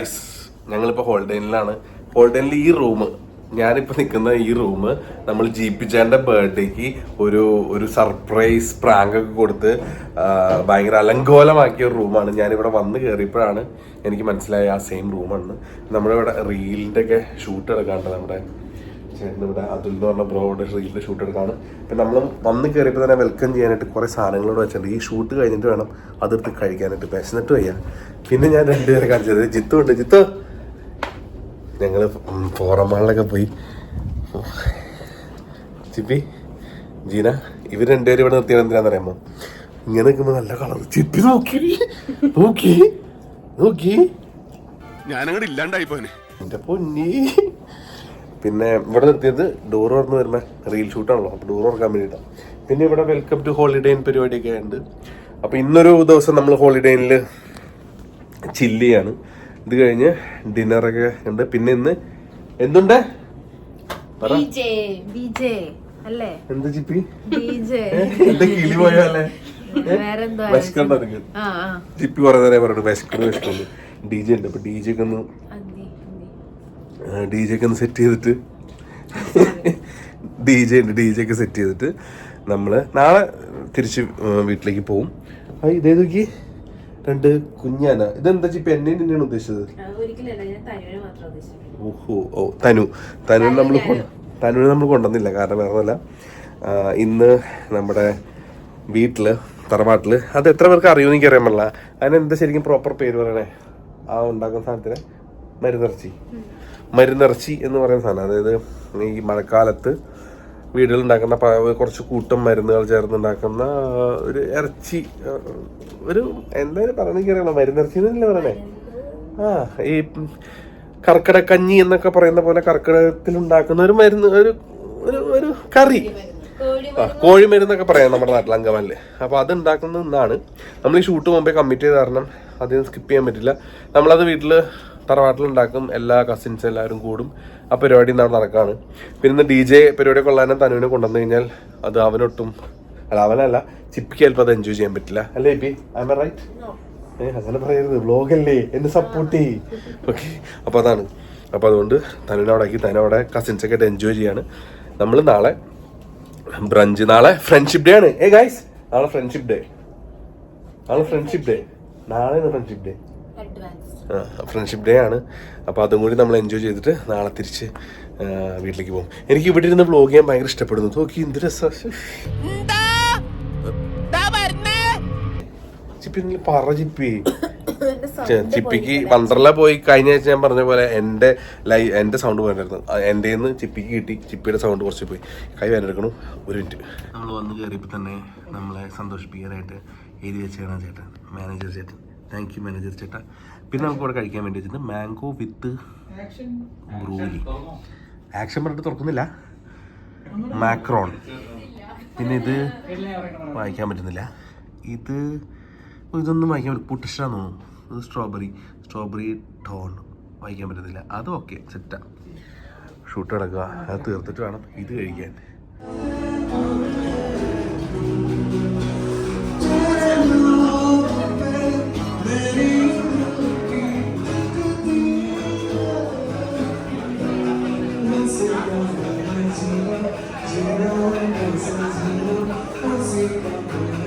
Guys ഞങ്ങളിപ്പോ ഹോൾഡൈനിലാണ് ഹോൾഡേനിൽ ഈ room ഞാനിപ്പോൾ നിൽക്കുന്ന ഈ റൂം നമ്മൾ ജീപ്പിച്ചാന്റെ ബർത്ത്ഡേക്ക് ഒരു ഒരു സർപ്രൈസ് പ്രാങ്ക് ഒക്കെ കൊടുത്ത് ഭയങ്കര അലങ്കോലമാക്കിയ ഒരു റൂമാണ്. ഞാനിവിടെ വന്ന് കയറിയപ്പോഴാണ് എനിക്ക് മനസ്സിലായ ആ സെയിം റൂമാണ്. നമ്മളിവിടെ റീലിന്റെ ഒക്കെ ഷൂട്ട് എടുക്കാണ്ട് നമ്മുടെ ചേട്ടൻ ഇവിടെ അതുൽ എന്ന് പറഞ്ഞ ബ്രോയുടെ റീലിന്റെ ഷൂട്ട് എടുക്കാണ്. പിന്നെ നമ്മൾ വന്ന് കയറിയപ്പോൾ തന്നെ വെൽക്കം ചെയ്യാനായിട്ട് കുറേ സാധനങ്ങളോട് വെച്ചിട്ടുണ്ട്. ഈ ഷൂട്ട് കഴിഞ്ഞിട്ട് വേണം അതെടുത്ത് കഴിക്കാനായിട്ട്. വിശന്നിട്ട് വയ്യ. പിന്നെ ഞാൻ രണ്ടുപേരെ കാണിച്ചത്. ജിത്തു ഉണ്ട്. ജിത്തു! ഞങ്ങൾ ഫോറമാളിലൊക്കെ പോയി. ചിപ്പി ജീന ഇവർ രണ്ടുപേരും ഇവിടെ നിർത്തിയത് എന്തിനാണെന്നറിയാമോ ഇങ്ങനെ നിൽക്കുമ്പോൾ നല്ല കളർ ചിപ്പി നോക്കി. നോക്കി. നോക്കി. ഞാനങ്ങോട്ട് ഇല്ലാണ്ടായി പോനെ എന്റെ പൊന്നി. പിന്നെ ഇവിടെ നിർത്തിയത് ഡോർ തുറന്ന് വരുന്ന റീൽ ഷൂട്ടാണല്ലോ അപ്പോൾ ഡോർ തുറക്കാൻ വേണ്ടിയിട്ടാണ് പിന്നെ ഇവിടെ വെൽക്കം ടു ഹോളിഡേൻ പരിപാടിയൊക്കെ ഉണ്ട് അപ്പോൾ ഇന്നൊരു ദിവസം നമ്മൾ ഹോളിഡേനിൽ ചില്ല് ചെയ്യാണ്. ഇത് കഴിഞ്ഞ് ഡിന്നറൊക്കെ ഉണ്ട്. പിന്നെ ഇന്ന് എന്തുണ്ട്? എന്ത് ചിപ്പി കിളി പോയാലേ വിശക്കണ്ട ചിപ്പി കുറെ നേരം പറഞ്ഞു വിശക്കുന്നു വിശക്കുന്നു. ഡി ജെ ഉണ്ട്. അപ്പൊ ഡി ജെ ഒക്കെ ഒന്ന് ഡി ജെ ഒക്കെ ഒന്ന് സെറ്റ് ചെയ്തിട്ട്. ഡി ജെ ഉണ്ട് ഡി ജെ ഒക്കെ സെറ്റ് ചെയ്തിട്ട് നമ്മൾ നാളെ തിരിച്ച് വീട്ടിലേക്ക് പോവും. ഇതേ നോക്കി. രണ്ട് കുഞ്ഞാന. ഇതെന്താ ചിപ്പ എന്നെ തന്നെയാണ് ഉദ്ദേശിച്ചത്? ഓഹോ ഓ തനു. തനു നമ്മൾ തനുവിനെ നമ്മൾ കൊണ്ടുവന്നില്ല കാരണം വേറെ അല്ല ഇന്ന് നമ്മുടെ വീട്ടിൽ തറവാട്ടിൽ അത് എത്ര പേർക്ക് അറിയുമെന്ന് എനിക്ക് അറിയാൻ പാടില്ല അതിനെന്താ ശരിക്കും പ്രോപ്പർ പേര് പറയണേ? ആ ഉണ്ടാക്കുന്ന സാധനത്തിന് മരുന്നിറച്ചി മരുന്നിറച്ചി എന്ന് പറയുന്ന സാധനം. അതായത് ഈ മഴക്കാലത്ത് വീടുകളിൽ ഉണ്ടാക്കുന്ന കുറച്ച് കൂട്ടം മരുന്നുകൾ ചേർന്നുണ്ടാക്കുന്ന ഒരു ഇറച്ചി ഒരു എന്തായാലും പറഞ്ഞെങ്കിൽ അറിയണോ മരുന്നിറച്ചി എന്നല്ലേ പറയണേ ആ ഈ കർക്കിടക്കഞ്ഞി എന്നൊക്കെ പറയുന്ന പോലെ കർക്കിടകത്തിൽ ഉണ്ടാക്കുന്ന ഒരു മരുന്ന് ഒരു ഒരു ഒരു കറി. ആ, കോഴി മരുന്നൊക്കെ പറയാം നമ്മുടെ നാട്ടിൽ അങ്കമാലിൽ. അപ്പോൾ അത് ഉണ്ടാക്കുന്ന ഇന്നാണ് നമ്മൾ ഈ ഷൂട്ട് മുമ്പേ കമ്മിറ്റ് ചെയ്ത കാരണം അതിന് സ്കിപ്പ് ചെയ്യാൻ പറ്റില്ല. നമ്മളത് വീട്ടിൽ തറവാട്ടിൽ ഉണ്ടാക്കും എല്ലാ കസിൻസ് എല്ലാവരും കൂടും. ആ പരിപാടി ഇന്നാണ് നടക്കുകയാണ് പിന്നെ ഇന്ന് ഡി ജെ പരിപാടി കൊള്ളാനും തനുവിനെ കൊണ്ടുവന്നു കഴിഞ്ഞാൽ അത് അവനൊട്ടും അല്ല അവനല്ല. ചിപ്പിക്ക് ചിലപ്പോൾ അത് എൻജോയ് ചെയ്യാൻ പറ്റില്ല. അല്ലേ ഇപ്പി? ഐ എം റൈറ്റ് ഏ അങ്ങനെ പറയരുത്. വ്ലോഗല്ലേ എന്നെ സപ്പോർട്ട് ചെയ്യ്. ഓക്കെ. അപ്പോൾ അതാണ്. അപ്പോൾ അതുകൊണ്ട് തനുവിനെ അവിടെ ആക്കി. തനു അവിടെ കസിൻസ് ഒക്കെ ആയിട്ട് എൻജോയ് ചെയ്യാണ്. നമ്മൾ നാളെ ബ്രഞ്ച് നാളെ ഫ്രണ്ട്ഷിപ്പ് ഡേ ആണ്. ഏ ഗൈസ് നാളെ ഫ്രണ്ട്ഷിപ്പ് ഡേ നാളെ ഫ്രണ്ട്ഷിപ്പ് ഡേ നാളെ ഫ്രണ്ട്ഷിപ്പ് ഡേ ഫ്രണ്ട്ഷിപ്പ് ഡേ ആണ്. അപ്പോൾ അതും കൂടി നമ്മൾ എൻജോയ് ചെയ്തിട്ട് നാളെ തിരിച്ച് വീട്ടിലേക്ക് പോകും. എനിക്ക് ഇവിടെ ഇരുന്ന് ബ്ലോഗ് ചെയ്യാൻ ഭയങ്കര ഇഷ്ടപ്പെടുന്നു. നോക്കി എന്ത് രസം. ചിപ്പി നിങ്ങൾ പറ ചിപ്പി. ചിപ്പിക്ക് വണ്ടർല പോയി കഴിഞ്ഞ ആഴ്ച ഞാൻ പറഞ്ഞ പോലെ എന്റെ ലൈ എന്റെ സൗണ്ട് പോയിരുന്നു എന്റെ നിന്ന് ചിപ്പിക്ക് കിട്ടി ചിപ്പിയുടെ സൗണ്ട് കുറച്ച് പോയി. കൈ വേനെടുക്കണം ഒരു മിനിറ്റ് നമ്മൾ വന്ന് കയറിയപ്പോൾ തന്നെ നമ്മളെ സന്തോഷിപ്പിക്കാനായിട്ട് എഴുതി വെച്ചാണ് ചേട്ടൻ മാനേജർ ചേട്ടൻ. താങ്ക് യു മാനേജർ ചേട്ടാ. പിന്നെ നമുക്ക് ഇവിടെ കഴിക്കാൻ വേണ്ടി വെച്ചിട്ട് മാംഗോ വിത്ത് ബ്രൂലി ആക്ഷൻ പറഞ്ഞിട്ട് തുറക്കുന്നില്ല. മാക്രോൺ പിന്നെ ഇത് വായിക്കാൻ പറ്റുന്നില്ല. ഇത് ഇതൊന്നും വായിക്കാൻ പറ്റും പുട്ടിഷാന്ന് തോന്നുന്നു. ഇത് സ്ട്രോബെറി സ്ട്രോബെറി ടോൺ വായിക്കാൻ പറ്റുന്നില്ല. അതും ഓക്കെ സെറ്റാ ഷൂട്ട് കിടക്കുക അത് തീർത്തിട്ട് വേണം ഇത് കഴിക്കാൻ. I'm Thank you.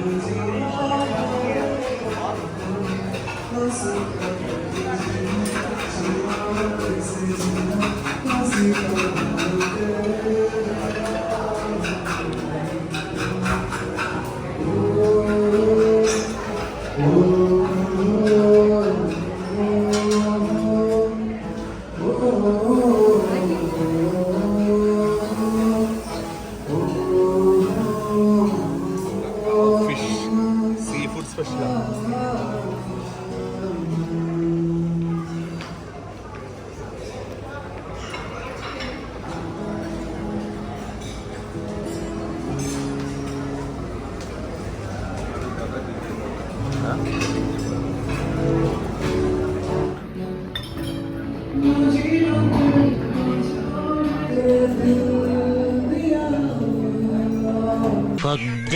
പൊദ്ദ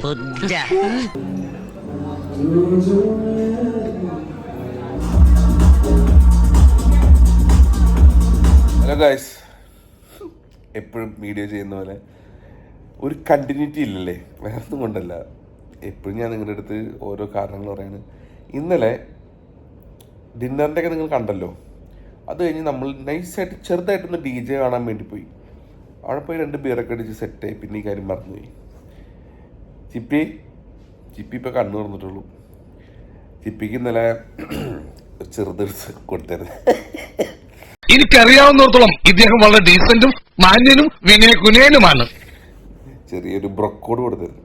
പൊദ്ദ ഗായ്സ് എപ്പോഴും വീഡിയോ ചെയ്യുന്ന പോലെ ഒരു കണ്ടിന്യൂറ്റി ഇല്ലല്ലേ? വേറെ ഒന്നും കൊണ്ടല്ല. എപ്പോഴും ഞാൻ നിങ്ങളുടെ അടുത്ത് ഓരോ കാരണങ്ങൾ പറയാണ്. ഇന്നലെ ഡിന്നറിന്റെ ഒക്കെ നിങ്ങൾ കണ്ടല്ലോ. അത് കഴിഞ്ഞ് നമ്മൾ നൈസായിട്ട് ചെറുതായിട്ടൊന്ന് ഡി ജെ കാണാൻ വേണ്ടി പോയി. അവിടെ പോയി രണ്ട് ബിയറൊക്കെ അടിച്ച് സെറ്റായി പിന്നെ ഈ കാര്യം മറന്നുപോയി. ചിപ്പി ചിപ്പി ഇപ്പോൾ കണ്ണു തുറന്നിട്ടുള്ളൂ. ചിപ്പിക്ക് ഇന്നലെ ചെറുതെടുത്ത് കൊടുത്തരുത് എനിക്കറിയാവുന്നിടത്തോളം ഇദ്ദേഹം വളരെ ഡീസന്റും മാന്യനും വിനയ കുനയനുമാണ് ചെറിയൊരു ബ്രക്കോട് കൊടുത്തരുത്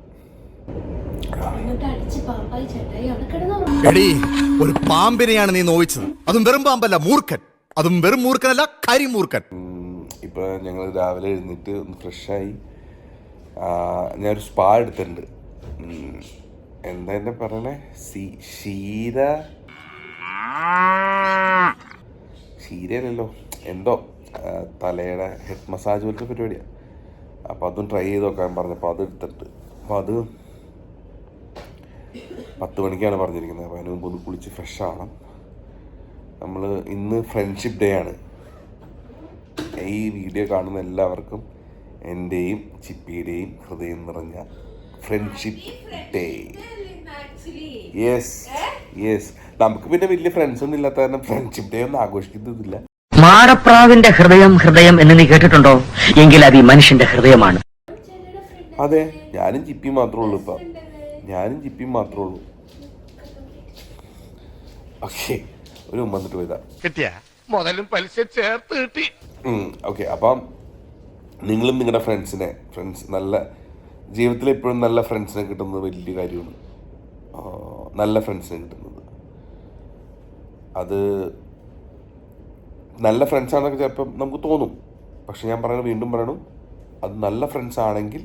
ഒരു പാമ്പിനെയാണ് നീ നോവിച്ചത്. അതും വെറും പാമ്പല്ല മൂർഖൻ. അതും വെറും മൂർഖനല്ല കരിമൂർഖൻ. ഇപ്പൊ ഞങ്ങൾ രാവിലെ എഴുന്നേറ്റ് ഒന്ന് ഫ്രഷായി ഞാനൊരു സ്പാ എടുത്തിട്ടുണ്ട്. എന്താ എന്നെ പറയണേ? സി ക്ഷീര ക്ഷീരയല്ലല്ലോ എന്തോ തലയുടെ ഹെഡ് മസാജ് പോലത്തെ പരിപാടിയാണ് അപ്പോൾ അതും ട്രൈ ചെയ്ത് നോക്കാൻ പറഞ്ഞപ്പോൾ അത് എടുത്തിട്ട്. അപ്പോൾ അത് പത്ത് മണിക്കാണ് പറഞ്ഞിരിക്കുന്നത്. അപ്പോൾ അതിന് മുമ്പ് ഒന്ന് കുളിച്ച് ഫ്രഷ് ആവണം. നമ്മൾ ഇന്ന് ഫ്രണ്ട്ഷിപ്പ് ഡേ ആണ്. ഈ വീഡിയോ കാണുന്ന എല്ലാവർക്കും എന്റെയും ചിപ്പിയുടെയും ഹൃദയം നിറഞ്ഞ ഫ്രണ്ട്ഷിപ്പ് ഡേ യെസ് യെസ് നമുക്ക് പിന്നെ വലിയ ഫ്രണ്ട്സ് ഒന്നും ഇല്ലാത്ത കാരണം ഫ്രണ്ട്ഷിപ്പ് ഡേ ഒന്നും ആഘോഷിക്കുന്നതില്ല. മാടപ്രാവിന്റെ ഹൃദയം ഹൃദയം എന്ന് നീ കേട്ടിട്ടുണ്ടോ? എങ്കിൽ അത് ഈ മനുഷ്യന്റെ ഹൃദയമാണ്. അതെ. ഞാനും ചിപ്പി മാത്രമേ ഉള്ളൂ ഇപ്പം. ഞാനും ചിപ്പി മാത്രമേ ഉള്ളൂ. ഓക്കെ ഒരു ഉമ്മ വന്നിട്ട് പോയതാ. കിട്ടിയ? മുതലും പലിശ ചേർത്ത് കിട്ടി. ഓക്കെ അപ്പം നിങ്ങളും നിങ്ങളുടെ ഫ്രണ്ട്സിനെ ഫ്രണ്ട്സ് നല്ല ജീവിതത്തിൽ എപ്പോഴും നല്ല ഫ്രണ്ട്സിനെ കിട്ടുന്നത് വലിയ കാര്യമാണ്. നല്ല ഫ്രണ്ട്സിനെ കിട്ടുന്നത്. അത് നല്ല ഫ്രണ്ട്സ് ആണെന്നൊക്കെ ചിലപ്പം നമുക്ക് തോന്നും. പക്ഷെ ഞാൻ പറയണത് വീണ്ടും പറയണം അത് നല്ല ഫ്രണ്ട്സ് ആണെങ്കിൽ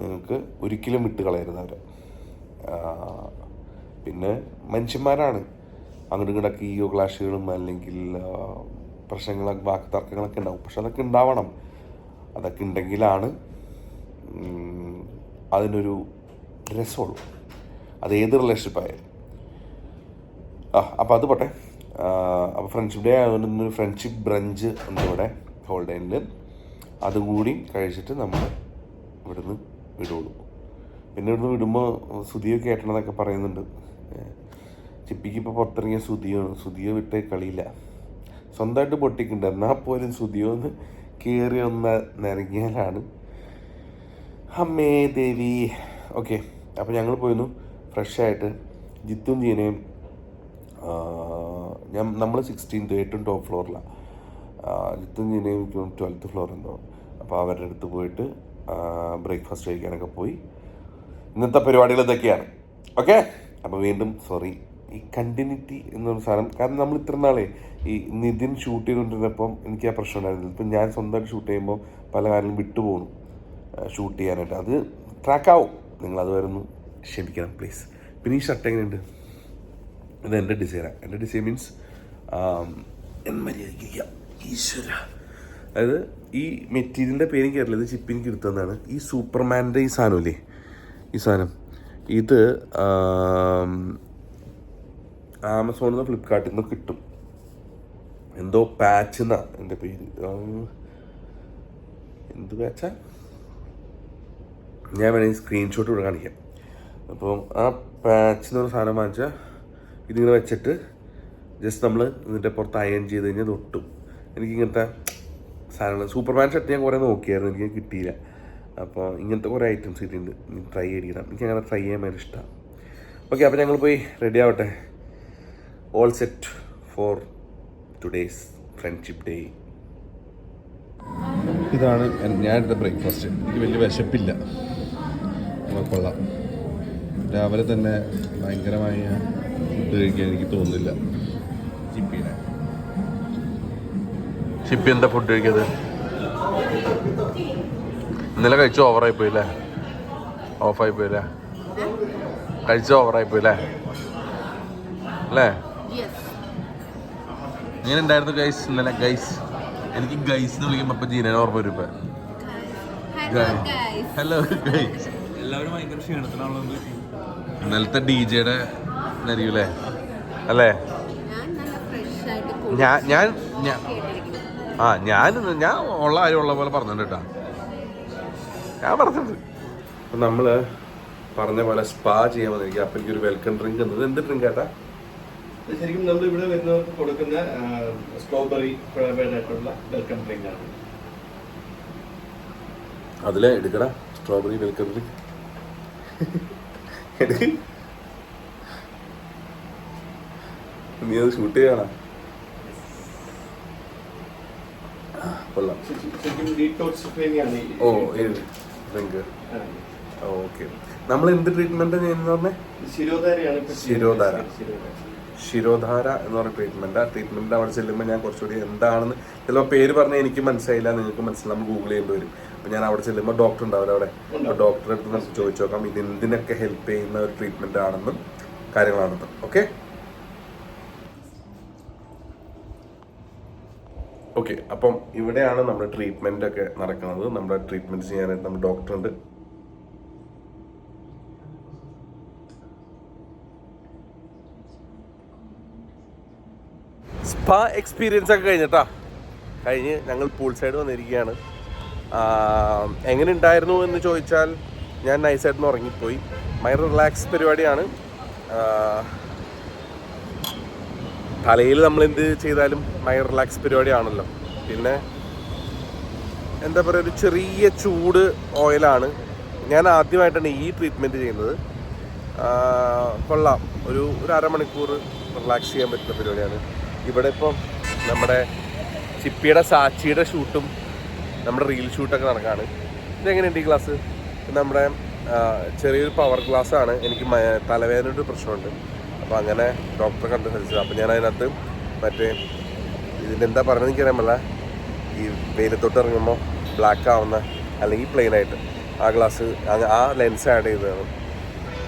നിങ്ങൾക്ക് ഒരിക്കലും വിട്ട് കളയരുത് അവരെ. പിന്നെ മനുഷ്യന്മാരാണ്. അങ്ങോട്ട് ഇങ്ങോട്ടൊക്കെ ഈയോ ക്ലാഷുകളും അല്ലെങ്കിൽ പ്രശ്നങ്ങളൊക്കെ വാക്ക് തർക്കങ്ങളൊക്കെ ഉണ്ടാവും. പക്ഷെ അതൊക്കെ ഉണ്ടാവണം. അതൊക്കെ ഉണ്ടെങ്കിലാണ് അതിനൊരു രസമുള്ളൂ. അത് ഏത് റിലേഷൻഷിപ്പായാലും ആ അപ്പോൾ അത് പോട്ടെ. അപ്പോൾ ഫ്രണ്ട്ഷിപ്പ് ഡേ ആയതുകൊണ്ട് ഒരു ഫ്രണ്ട്ഷിപ്പ് ബ്രഞ്ച് ഉണ്ട് ഇവിടെ ഹോൾഡേനിൽ അതുകൂടി കഴിച്ചിട്ട് നമ്മൾ ഇവിടുന്ന് വിടുള്ളൂ. പിന്നെ ഇവിടുന്ന് വിടുമ്പോൾ സുതിയൊക്കെ ഏട്ടണമെന്നൊക്കെ പറയുന്നുണ്ട്. ചിപ്പിക്ക് ഇപ്പോൾ പുറത്തിറങ്ങിയ സുതിയാണ് സുതിയോ വിട്ടേ കളിയില്ല. സ്വന്തമായിട്ട് പൊട്ടിക്കുന്നുണ്ട്. എന്നാൽ പോലും സുതിയോ ഒന്ന് കയറി ഒന്ന് നിരങ്ങിയാലാണ് അമ്മേ ദേവി. ഓക്കെ അപ്പോൾ ഞങ്ങൾ പോയിരുന്നു ഫ്രഷായിട്ട് ജിത്തും ജീനയും ഞാൻ നമ്മൾ സിക്സ്റ്റീൻത്ത് ഏറ്റവും ടോപ്പ് ഫ്ലോറിലാണ് ജിത്തും ജീനയും ട്വൽത്ത് ഫ്ലോർ എന്തോ. അപ്പോൾ അവരുടെ അടുത്ത് പോയിട്ട് ബ്രേക്ക്ഫാസ്റ്റ് കഴിക്കാനൊക്കെ പോയി. ഇന്നത്തെ പരിപാടികൾ ഇതൊക്കെയാണ്. ഓക്കെ? അപ്പോൾ വീണ്ടും സോറി ഈ കണ്ടിന്യൂറ്റി എന്നൊരു സാധനം. കാരണം നമ്മൾ ഇത്ര നാളെ ഈ നിതിൻ ഷൂട്ട് ചെയ്തുകൊണ്ടിരുന്നപ്പം എനിക്ക് ആ പ്രശ്നം ഉണ്ടായിരുന്നില്ല. ഇപ്പം ഞാൻ സ്വന്തമായിട്ട് ഷൂട്ട് ചെയ്യുമ്പോൾ പല കാര്യങ്ങളും വിട്ടുപോകും ഷൂട്ട് ചെയ്യാനായിട്ട്. അത് ട്രാക്കാവും നിങ്ങളത് വരുന്നു. ക്ഷമിക്കണം പ്ലീസ് പിന്നെ ഈ ഷർട്ട് എങ്ങനെയുണ്ട്? ഇത് എന്റെ ഡിസൈനാണ് എന്റെ ഡിസൈൻ മീൻസ് ഈശ്വര. അതായത് ഈ മെറ്റീരിയലിന്റെ പേര് എനിക്ക് ഇത് ചിപ്പിനിക്ക് എടുത്തതാണ് ഈ സൂപ്പർമാന്റെ ഈ സാധനമില്ലേ? ഈ സാധനം. ഇത് ആമസോണിൽ നിന്ന് ഫ്ലിപ്കാർട്ടിൽ നിന്ന് കിട്ടും. എന്തോ പാച്ച് എന്നാ എന്റെ പേര്. എന്ത് പാച്ചാ ഞാൻ വേണമെങ്കിൽ സ്ക്രീൻഷോട്ട് ഇവിടെ കാണിക്കാം. അപ്പം ആ പാച്ച് എന്ന് പറഞ്ഞ സാധനം വാങ്ങിച്ചാൽ ഇതിങ്ങനെ വെച്ചിട്ട് ജസ്റ്റ് നമ്മൾ ഇതിന്റെ പുറത്ത് അയൺ ചെയ്ത് കഴിഞ്ഞാൽ തൊട്ടും എനിക്ക് ഇങ്ങനത്തെ സാധനങ്ങൾ സൂപ്പർമാൻ ഷർട്ട് ഞാൻ കുറേ നോക്കിയായിരുന്നു എനിക്ക് കിട്ടിയില്ല. അപ്പോൾ ഇങ്ങനത്തെ കുറേ ഐറ്റംസ് കിട്ടിയിട്ടുണ്ട്. ട്രൈ ചെയ്യണം എനിക്ക് അങ്ങനെ ട്രൈ ചെയ്യാൻ ഭയങ്കര ഇഷ്ടമാണ് ഓക്കെ അപ്പോൾ ഞങ്ങൾ പോയി റെഡി ആവട്ടെ. All set for today's friendship day ഇതാണ് ഞാൻ എടുത്ത ബ്രേക്ക്ഫാസ്റ്റ് എനിക്ക് വലിയ വിശപ്പില്ല. കൊള്ളാം. രാവിലെ തന്നെ ഭയങ്കരമായ ഫുഡ് കഴിക്കാൻ എനിക്ക് തോന്നുന്നില്ല. ചിപ്പിനെ ചിപ്പി എന്താ ഫുഡ് കഴിക്കത് ഇന്നലെ കഴിച്ചു ഓവറായി പോയില്ലേ ഓഫായി പോയില്ലേ കഴിച്ചു ഓവറായി പോയില്ലേ അല്ലേ? ഇങ്ങനെ ഉണ്ടായിരുന്നു ഗൈസ് ഇന്നലെ ഗൈസ് എനിക്ക് ഗൈസ് എന്ന് വിളിക്കുമ്പോൾ അപ്പം ജീനോർമ്മ ഓർമ്മ വരും ഇപ്പൊ. ഹലോ ഗൈസ് എല്ലാവരും ഭയങ്കര ക്ഷീണത്തിലാണല്ലോ? ഇന്നലത്തെ ഡി ജെയുടെ നരിയൂലേ അല്ലേ ഞാൻ നല്ല ഫ്രഷ് ആയിട്ട് ഞാൻ ആ ഞാൻ ഞാൻ ഉള്ള കാര്യം ഉള്ള പോലെ പറഞ്ഞിട്ടുണ്ട് കേട്ടാ. ഞാൻ പറഞ്ഞിട്ടുണ്ട്. അപ്പം നമ്മൾ പറഞ്ഞ പോലെ സ്പാ ചെയ്യാൻ വന്നിരിക്കുക. അപ്പം എനിക്കൊരു വെൽക്കം ഡ്രിങ്ക് എന്നത് എന്ത് ഡ്രിങ്ക് കേട്ടാ ശരിക്കും നമ്മൾ ഇവിടെ വരുന്നവർക്ക് കൊടുക്കുന്ന സ്ട്രോബെറി ഫ്ലേവേർഡ് ആയിട്ടുള്ള വെൽക്കം ഡ്രിങ്ക് ആണ്. അതിലെ എടുക്കടാ. സ്ട്രോബെറി വെൽക്കം ഡ്രിങ്ക് നീ അത് ഷൂട്ട് ചെയ്യണ? കൊള്ളാം. ഓ ആ. ഓക്കെ നമ്മൾ എന്ത് ട്രീറ്റ്മെന്റ് ചെയ്യുന്ന പറഞ്ഞേ? ശിരോധാര. ശിരോധാര. എന്ന് പറഞ്ഞ ട്രീറ്റ്മെന്റ് ആ. ട്രീറ്റ്മെന്റ് അവിടെ ചെല്ലുമ്പോൾ ഞാൻ കുറച്ചുകൂടി എന്താണെന്ന് ചിലപ്പോൾ പേര് പറഞ്ഞാൽ എനിക്ക് മനസ്സിലായില്ല നിങ്ങൾക്ക് മനസ്സിലായി. നമ്മൾ ഗൂഗിൾ ചെയ്യേണ്ടി വരും. അപ്പം ഞാൻ അവിടെ ചെല്ലുമ്പോൾ ഡോക്ടർ ഉണ്ടാവില്ല അവിടെ. അപ്പോൾ ഡോക്ടറെ അടുത്ത് നമുക്ക് ചോദിച്ചു നോക്കാം ഇത് എന്തിനൊക്കെ ഹെൽപ്പ് ചെയ്യുന്ന ഒരു ട്രീറ്റ്മെന്റ് ആണെന്നും കാര്യങ്ങളാണെന്നും ഓക്കെ ഓക്കെ അപ്പം ഇവിടെയാണ് നമ്മുടെ ട്രീറ്റ്മെന്റ് ഒക്കെ നടക്കുന്നത്. നമ്മുടെ ട്രീറ്റ്മെന്റ് ചെയ്യാനായിട്ട് നമ്മുടെ ഡോക്ടർ ഉണ്ട്. സ്പാ എക്സ്പീരിയൻസ് ഒക്കെ കഴിഞ്ഞിട്ടാ കഴിഞ്ഞ് ഞങ്ങൾ പൂൾ സൈഡ് വന്നിരിക്കുകയാണ്. എങ്ങനെ ഉണ്ടായിരുന്നു എന്ന് ചോദിച്ചാൽ ഞാൻ നൈസായിട്ട് ഉറങ്ങിപ്പോയി. ഭയങ്കര റിലാക്സ് പരിപാടിയാണ്. തലയിൽ നമ്മൾ എന്ത് ചെയ്താലും ഭയങ്കര റിലാക്സ് പരിപാടിയാണല്ലോ. പിന്നെ എന്താ പറയുക ഒരു ചെറിയ ചൂട് ഓയിലാണ് ഞാൻ ആദ്യമായിട്ടാണ് ഈ ട്രീറ്റ്മെന്റ് ചെയ്യുന്നത്. കൊള്ളാം. ഒരു ഒരു അരമണിക്കൂർ റിലാക്സ് ചെയ്യാൻ പറ്റുന്ന പരിപാടിയാണ്. ഇവിടെ ഇപ്പം നമ്മുടെ ചിപ്പിയുടെ സാച്ചിയുടെ ഷൂട്ടും നമ്മുടെ റീൽ ഷൂട്ടൊക്കെ നടക്കുകയാണ് ഇതെങ്ങനെയുണ്ട് ഈ ഗ്ലാസ് നമ്മുടെ ചെറിയൊരു പവർ ഗ്ലാസ് ആണ്. എനിക്ക് തലവേദനയുടെ പ്രശ്നമുണ്ട്. അപ്പോൾ അങ്ങനെ ഡോക്ടറെ കണ്ടു സഹിച്ചത് അപ്പോൾ ഞാൻ അതിനകത്ത് മറ്റേ ഇതിന്റെ എന്താ പറയുന്നത് എനിക്കറിയാൻ പറ്റില്ല. ഈ വെയിലത്തോട്ട് ഇറങ്ങുമ്പോൾ ബ്ലാക്ക് ആവുന്ന അല്ലെങ്കിൽ പ്ലെയിൻ ആയിട്ട് ആ ഗ്ലാസ് ആ ലെൻസ് ആഡ് ചെയ്തതാണ്.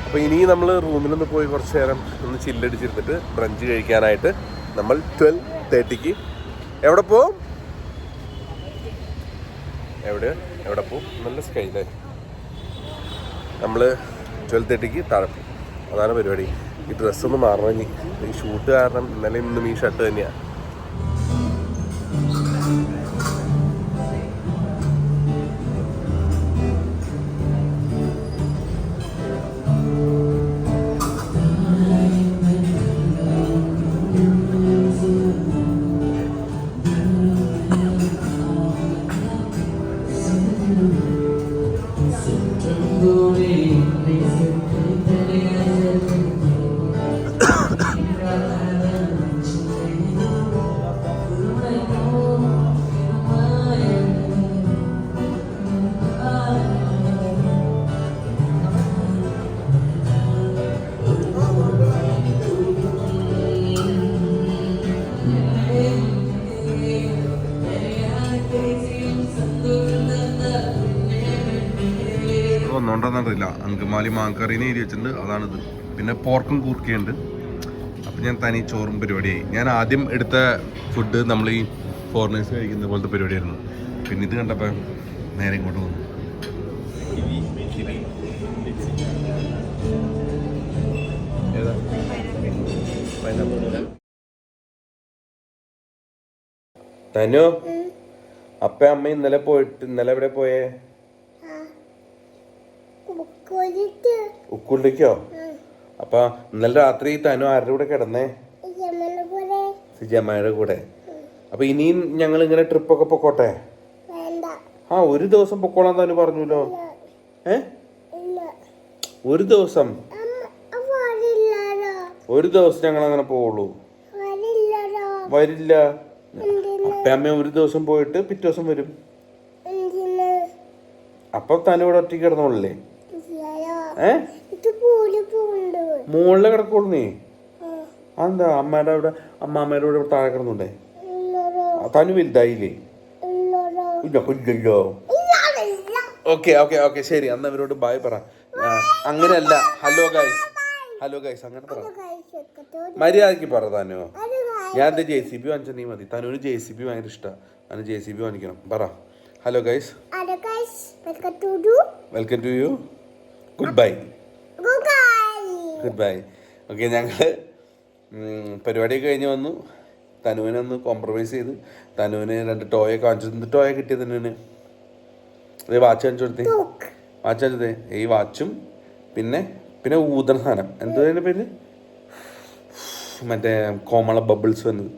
അപ്പോൾ ഇനി നമ്മൾ റൂമിലൊന്ന് പോയി കുറച്ച് നേരം ഒന്ന് ചില്ലടിച്ചിരുന്നിട്ട് ബ്രഞ്ച് കഴിക്കാനായിട്ട് നമ്മൾ ട്വൽവ് തേർട്ടിക്ക് എവിടെ പോവും? എവിടെ? എവിടെ പോവും നല്ല സ്കൈലേ നമ്മൾ ട്വൽവ് തേർട്ടിക്ക് താഴെ അതാണ് പരിപാടി. ഈ ഡ്രസ്സൊന്ന് മാറണം ഇനി. ഈ ഷൂട്ട് കാരണം ഇന്നലെ ഇന്നും ഈ ഷർട്ട് തന്നെയാണ് അങ്കമാലി മാങ്കറിനെ എഴുതി വെച്ചിട്ടുണ്ട്. അതാണിത്. പിന്നെ പോർക്കും കൂർക്കയുണ്ട്. അപ്പം ഞാൻ തനി ചോറും പരിപാടിയായി. ഞാൻ ആദ്യം എടുത്ത ഫുഡ് നമ്മൾ ഈ ഫോറിനേഴ്സ് കഴിക്കുന്ന പോലത്തെ പരിപാടിയായിരുന്നു. പിന്നെ ഇത് കണ്ടപ്പോൾ നേരെ ഇങ്ങോട്ട് വന്നു. തനു അപ്പ അമ്മ ഇന്നലെ പോയിട്ട് ഇന്നലെ എവിടെ പോയേ? ഉക്കുള്ളിക്കോ അപ്പൊ ഇന്നലെ രാത്രി തനു ആരുടെ കൂടെ കിടന്നേ? സിജമ്മയുടെ കൂടെ. അപ്പൊ ഇനിയും ഞങ്ങൾ ഇങ്ങനെ ട്രിപ്പ് ഒക്കെ പൊക്കോട്ടെ ആ ഒരു ദിവസം പൊക്കോളാൻ തനു പറഞ്ഞല്ലോ. ഏ? ഒരു ദിവസം? ഒരു ദിവസം ഞങ്ങൾ അങ്ങനെ പോവുള്ളൂ വരില്ല. അപ്പ അമ്മ ഒരു ദിവസം പോയിട്ട് പിറ്റേ ദിവസം വരും. അപ്പൊ തനു ഇവിടെ ഒറ്റയ്ക്ക് കിടന്നോളല്ലേ? ഏ? മുകളിൽ കിടക്കുള്ളൂ നീ അതെന്താ? അമ്മയുടെ അവിടെ അമ്മാമ്മയുടെ ഇവിടെ താഴെ കിടന്നുണ്ടേ? തനു വലുതായില്ലേ? ഇല്ല കൊല്ലോ ഓക്കെ ഓക്കെ ഓക്കെ ശരി. അന്ന് അവരോട് ബായ് പറ. അങ്ങനെയല്ല. ഹലോ ഗൈസ് ഹലോ ഗൈസ് അങ്ങനെ പറ. മര്യാദയ്ക്ക് പറ തനു. ഞാൻ എന്റെ ജെ സി ബി വാങ്ങിച്ച നീ മതി. തനുവിന് ജെ സി ബി ഭയങ്കര ഇഷ്ടമാണ് അതിന് ജെ സി ബി വാങ്ങിക്കണം. പറ. Hello guys welcome to you goodbye goodbye okay ഞങ്ങൾ പരിപാടി കഴിഞ്ഞ് വന്നു. തനുവിനെ ഒന്ന് കോംപ്രമൈസ് ചെയ്ത്. തനുവിന് രണ്ട് ടോയെ കാണിച്ചു എന്ത് ടോയ കിട്ടിയത് തനുവിന്? അതേ വാച്ച് കാണിച്ചു കൊടുത്തേ. വാച്ച് കാണിച്ചതേ ഈ വാച്ചും പിന്നെ പിന്നെ ഊതണ സാധനം. എന്തുവാ പേര് മറ്റേ കോമള ബബിൾസ് വന്നത്.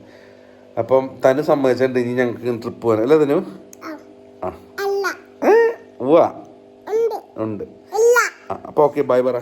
അപ്പം തനു സമ്മതിച്ചിട്ടുണ്ട് ഇനി ഞങ്ങൾക്ക് ട്രിപ്പ് പോകാൻ. അല്ലേ തനു? ആ. ഉണ്ട്. ആ അപ്പോൾ ഓക്കെ ബൈ പറ.